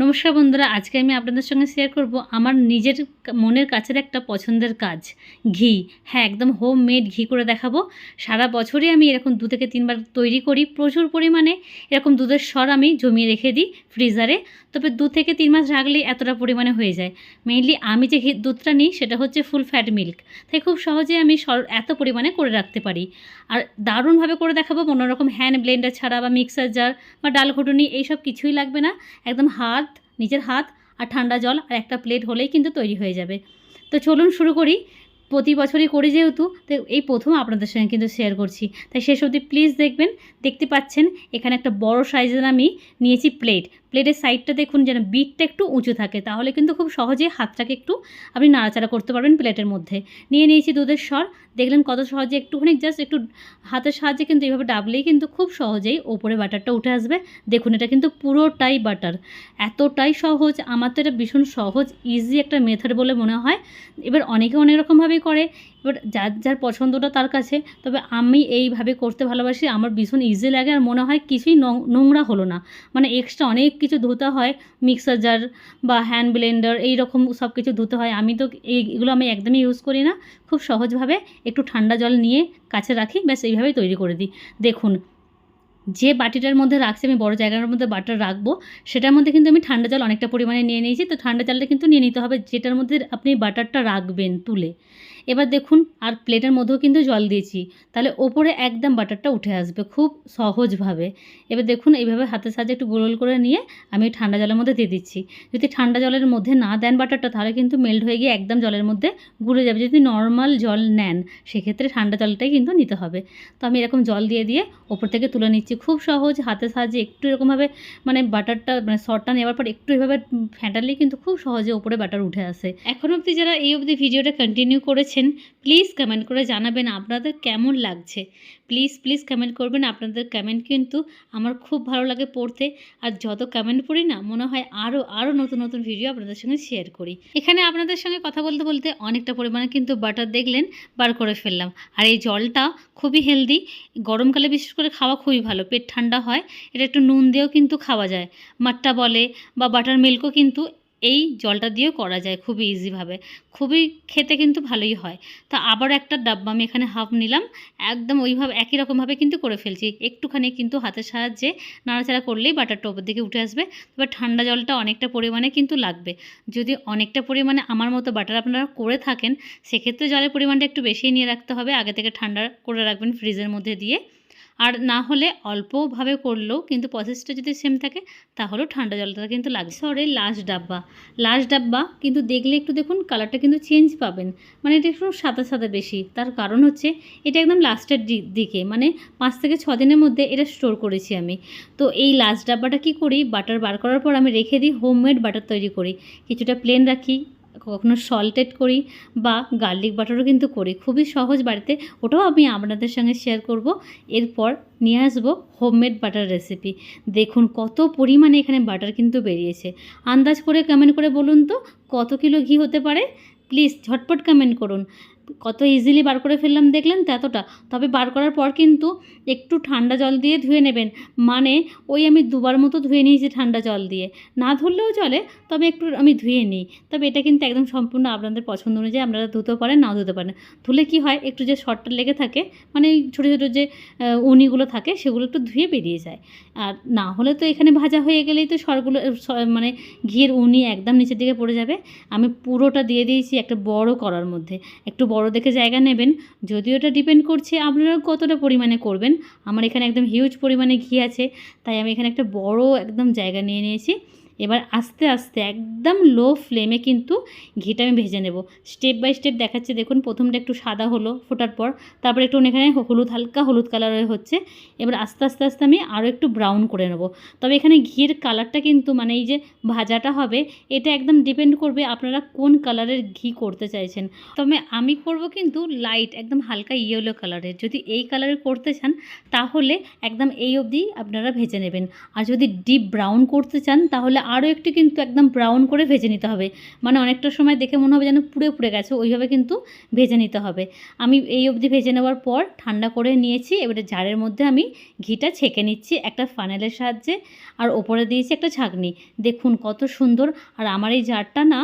নমস্কার বন্ধুরা, আজকে আমি আপনাদের সঙ্গে শেয়ার করব আমার নিজের মনের কাছের একটা পছন্দের কাজ, ঘি। হ্যাঁ একদম হোম মেড ঘি করে দেখাবো। সারা বছরই আমি এরকম দু থেকে তিনবার তৈরি করি। প্রচুর পরিমাণে এরকম দুধের স্বর আমি জমিয়ে রেখে দিই ফ্রিজারে তবে দু থেকে তিন মাস রাখলেই এতটা পরিমাণে হয়ে যায়। মেইনলি আমি যে দুধটা নিই সেটা হচ্ছে ফুল ফ্যাট মিল্ক তাই খুব সহজে আমি এত পরিমাণে করে রাখতে পারি। আর দারুণভাবে করে দেখাবো। কোনো রকম হ্যান্ড ব্লেন্ডার ছাড়া বা মিক্সার জার বা ডাল ঘুটুনি এইসব কিছুই লাগবে না। একদম হাত নিজের হাত আর ঠান্ডা জল আর একটা প্লেট হলেই কিন্তু তৈরি হয়ে যাবে। তো চলুন শুরু করি। প্রতি বছরই করি যেহেতু, তো এই প্রথম আপনাদের সঙ্গে কিন্তু শেয়ার করছি। তাই শেষ অবধি প্লিজ দেখবেন, দেখতে পাচ্ছেন, এখানে একটা বড় সাইজের আমি নিয়েছি প্লেট প্লেটের সাইডটা দেখুন, যেন বিটটা একটু উঁচু থাকে, তাহলে কিন্তু খুব সহজেই হাতটাকে একটু আপনি নাড়াচাড়া করতে পারবেন প্লেটের মধ্যে। নিয়ে নিয়েছি দুধের স্বর দেখলেন কত সহজে একটুখানি জাস্ট একটু হাতের সাহায্যে কিন্তু এইভাবে ডাবলেই কিন্তু খুব সহজেই ওপরে বাটারটা উঠে আসবে। দেখুন, এটা কিন্তু পুরোটাই বাটার এতটাই সহজ, আমার তো এটা ভীষণ সহজ ইজি একটা মেথড বলে মনে হয়। এবার অনেকে অনেক রকমভাবেই করে। এবার যার যার পছন্দটা তার কাছে, তবে আমি এইভাবে করতে ভালোবাসি, আমার ভীষণ ইজি লাগে আর মনে হয় কিছুই নোংরা হলো না। মানে এক্সট্রা অনেক কিছু ধুতে হয় মিক্সার জার বা হ্যান্ড ব্লেন্ডার এই রকম সব কিছু ধুতে হয়। আমি তো এই- এগুলো আমি একদমই ইউজ করি না, খুব সহজভাবে একটু ঠান্ডা জল নিয়ে কাছে রাখি, ব্যাস এইভাবেই তৈরি করে দিই। দেখুন, যে বাটিটার মধ্যে রাখছি, আমি বড় জায়গার মধ্যে বাটার রাখব, সেটার মধ্যে কিন্তু আমি ঠান্ডা জল অনেকটা পরিমাণে নিয়ে নিয়েছি, তো ঠান্ডা জলটা কিন্তু নিয়ে নিতে হবে, যেটার মধ্যে আপনি বাটারটা রাখবেন তুলে। এবার দেখুন, আর প্লেটের মধ্যেও কিন্তু জল দিয়েছি। তাহলে ওপরে একদম বাটারটা উঠে আসবে খুব সহজভাবে। এবার দেখুন, এইভাবে হাতের সাহায্যে একটু গোল করে নিয়ে আমি ঠান্ডা জলের মধ্যে দিয়ে দিচ্ছি। যদি ঠান্ডা জলের মধ্যে না দেন বাটারটা, তাহলে কিন্তু মেল্ট হয়ে গিয়ে একদম জলের মধ্যে ঘুরে যাবে। যদি নর্মাল জল নেন, সেক্ষেত্রে ঠান্ডা জলটাই কিন্তু নিতে হবে। তো আমি এরকম জল দিয়ে দিয়ে ওপর থেকে তুলে নিচ্ছি খুব সহজ। হাতের সাহায্যে একটু এরকমভাবে মানে বাটারটা মানে সরটা নেওয়ার পর একটু এভাবে ফ্যাটালেই কিন্তু খুব সহজে ওপরে বাটার উঠে আসে। এখন অবধি যারা এই অবধি ভিডিওটা কন্টিনিউ করেছেন প্লিজ কমেন্ট করে জানাবেন আপনাদের কেমন লাগছে। প্লিজ প্লিজ কমেন্ট করবেন আপনাদের কমেন্ট কিন্তু আমার খুব ভালো লাগে পড়তে। আর যত কমেন্ট পড়ি না, মনে হয় আরও আরও নতুন নতুন ভিডিও আপনাদের সঙ্গে শেয়ার করি। এখানে আপনাদের সঙ্গে কথা বলতে বলতে অনেকটা পরিমাণে কিন্তু বাটার দেখলেন, বার করে ফেললাম। আর এই জলটা খুবই হেলদি গরমকালে বিশেষ করে খাওয়া খুবই ভালো, পেট ঠান্ডা হয়, এটা একটু নুন দিয়েও কিন্তু খাওয়া যায়। মাট্টা বলে বা বাটার মিল্কও কিন্তু এই জলটা দিয়েও করা যায় খুবই ইজিভাবে খুবই খেতে কিন্তু ভালোই হয়। তা আবার একটা ডাব্বা আমি এখানে হাফ নিলাম। একদম ওইভাবে, একই রকমভাবে কিন্তু করে ফেলছি। একটুখানি কিন্তু হাতের সাহায্যে নাড়াচাড়া করলেই বাটারটা ওপর দিকে উঠে আসবে। তবে ঠান্ডা জলটা অনেকটা পরিমাণে কিন্তু লাগবে। যদি অনেকটা পরিমাণে আমার মতো বাটার আপনারা করে থাকেন, সেক্ষেত্রে জলের পরিমাণটা একটু বেশিই নিয়ে রাখতে হবে। আগে থেকে ঠান্ডা করে রাখবেন ফ্রিজের মধ্যে দিয়ে। আর না হলে অল্পভাবে করলেও কিন্তু প্রসেসটা যদি সেম থাকে, তাহলেও ঠান্ডা জলটা কিন্তু লাগবে। সরে লাস্ট ডাব্বা। লাস্ট ডাব্বা কিন্তু দেখলে একটু দেখুন কালারটা কিন্তু চেঞ্জ পাবেন। মানে এটা একটু সাদা সাদা বেশি। তার কারণ হচ্ছে এটা একদম লাস্টের দিকে। মানে পাঁচ থেকে ছ দিনের মধ্যে এটা স্টোর করেছি আমি। তো এই লাস্ট ডাব্বাটা কি করি? বাটার বার করার পর আমি রেখে দিই হোমমেড বাটার তৈরি করি। কিছুটা প্লেন রাখি কখনো সল্টেড করি বা গার্লিক বাটারও কিন্তু করি। খুবই সহজ বাড়িতে। ওটাও আমি আপনাদের সঙ্গে শেয়ার করব। এরপর নিয়ে আসব হোমমেড বাটার রেসিপি দেখুন কত পরিমাণে এখানে বাটার কিন্তু বেরিয়েছে। আন্দাজ করে কমেন্ট করে বলুন তো, কত কিলো ঘি হতে পারে? প্লিজ ঝটপট কমেন্ট করুন। কত ইজিলি বার করে ফেললাম দেখলেন তো এতটা। তবে বার করার পর কিন্তু একটু ঠান্ডা জল দিয়ে ধুয়ে নেবেন। মানে ওই আমি দুবার মতো ধুয়ে নিয়েছি ঠান্ডা জল দিয়ে। না ধরলেও চলে, তবে একটু আমি ধুয়ে নিই। তবে এটা কিন্তু একদম সম্পূর্ণ আপনাদের পছন্দ অনুযায়ী আপনারা ধুতেও পারেন, নাও ধুতে পারেন। ধুলে কি হয়, একটু যে শর্টটা লেগে থাকে মানে ছোটো ছোটো যে উনিগুলো থাকে, সেগুলো একটু ধুয়ে বেরিয়ে যায়। আর না হলে তো এখানে ভাজা হয়ে গেলেই তো সরগুলো মানে ঘিয়ের উনি একদম নিচের দিকে পড়ে যাবে। আমি পুরোটা দিয়ে দিয়েছি একটা বড় করার মধ্যে। একটু বড় দেখে জায়গা নেবেন। যদিও এটা ডিপেন্ড করছে আপনারা কতটা পরিমাণে করবেন। আমার এখানে একদম হিউজ পরিমাণে ঘি আছে, তাই আমি এখানে একটা বড় একদম জায়গা নিয়ে নিয়েছি। এবার আস্তে আস্তে একদম লো ফ্লেমে কিন্তু ঘিটা আমি ভেজে নেব। স্টেপ বাই স্টেপ দেখাচ্ছে, দেখুন প্রথমটা একটু সাদা হলো ফোটার পর, তারপরে একটু এখানে হলুদ, হালকা হলুদ কালারের হচ্ছে। এবার আস্তে আস্তে আস্তে আমি আরও একটু ব্রাউন করে নেব। তবে এখানে ঘিয়ের কালারটা কিন্তু মানে এই যে ভাজাটা হবে, এটা একদম ডিপেন্ড করবে আপনারা কোন কালারের ঘি করতে চাইছেন। তবে আমি করব কিন্তু লাইট একদম হালকা ইয়েলো কালারের যদি এই কালারের করতে চান, তাহলে একদম এই অবধি আপনারা ভেজে নেবেন। আর যদি ডিপ ব্রাউন করতে চান, তাহলে আরও একটু কিন্তু একদম ব্রাউন করে ভেজে নিতে হবে। মানে অনেকটা সময় দেখে মনে হবে যেন পুড়ে পুড়ে গেছে, ওইভাবে কিন্তু ভেজে নিতে হবে। আমি এই অবধি ভেজে নেওয়ার পর ঠান্ডা করে নিয়েছি, এবারে জারের মধ্যে আমি ঘিটা ছেঁকে নিচ্ছি একটা ফানেলের সাহায্যে। আর ওপরে দিয়েছি একটা ছাঁকনি। দেখুন কত সুন্দর। আর আমার এই জারটা না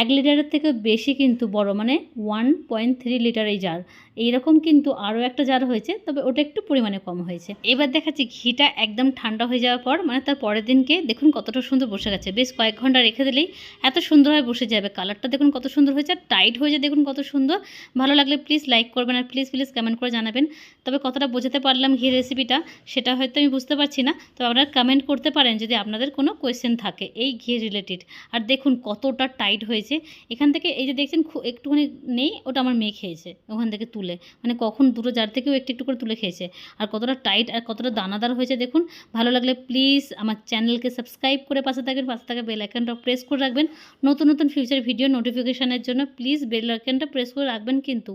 এক লিটারের থেকে বেশি কিন্তু বড় মানে ওয়ান পয়েন্ট থ্রি লিটার এই জার এইরকম কিন্তু আরও একটা জার হয়েছে, তবে ওটা একটু পরিমাণে কম হয়েছে। এবার দেখাচ্ছি ঘিটা একদম ঠান্ডা হয়ে যাওয়ার পর মানে তার পরের দিনকে দেখুন কতটা সুন্দর বসে গেছে। বেশ কয়েক ঘণ্টা রেখে দিলেই এত সুন্দরভাবে বসে যাবে। কালারটা দেখুন কত সুন্দর হয়েছে, আর টাইট হয়ে যায় দেখুন কত সুন্দর। ভালো লাগলে প্লিজ লাইক করবেন আর প্লিজ প্লিজ কমেন্ট করে জানাবেন। তবে কতটা বোঝাতে পারলাম ঘি রেসিপিটা সেটা হয়তো আমি বুঝতে পারছি না। তো আপনারা কমেন্ট করতে পারেন যদি আপনাদের কোনো কোয়েশ্চেন থাকে এই ঘি রিলেটেড আর দেখুন কতটা টাইট হয়েছে এখান থেকে এই যে দেখছেন একটুখানি নেই, ওটা আমার মেয়ে খেয়েছে ওখান থেকে তুলে। মানে কখন দুটো জার থেকেও একটু একটু করে তুলে খেয়েছে। আর কতটা টাইট আর কতটা দানাদার হয়েছে দেখুন। ভালো লাগলে প্লিজ আমার চ্যানেলকে সাবস্ক্রাইব করে পাশে থাকবেন, পাশে থাকা বেল আইকনটা প্রেস করে রাখবেন। নতুন নতুন ফিউচার ভিডিও নোটিফিকেশানের জন্য প্লিজ বেল আইকনটা প্রেস করে রাখবেন কিন্তু।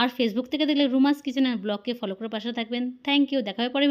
আর ফেসবুক থেকে দেখলে রুমাস কিচেন আর ব্লগকে ফলো করে পাশে থাকবেন। থ্যাংক ইউ দেখা হবে পরে।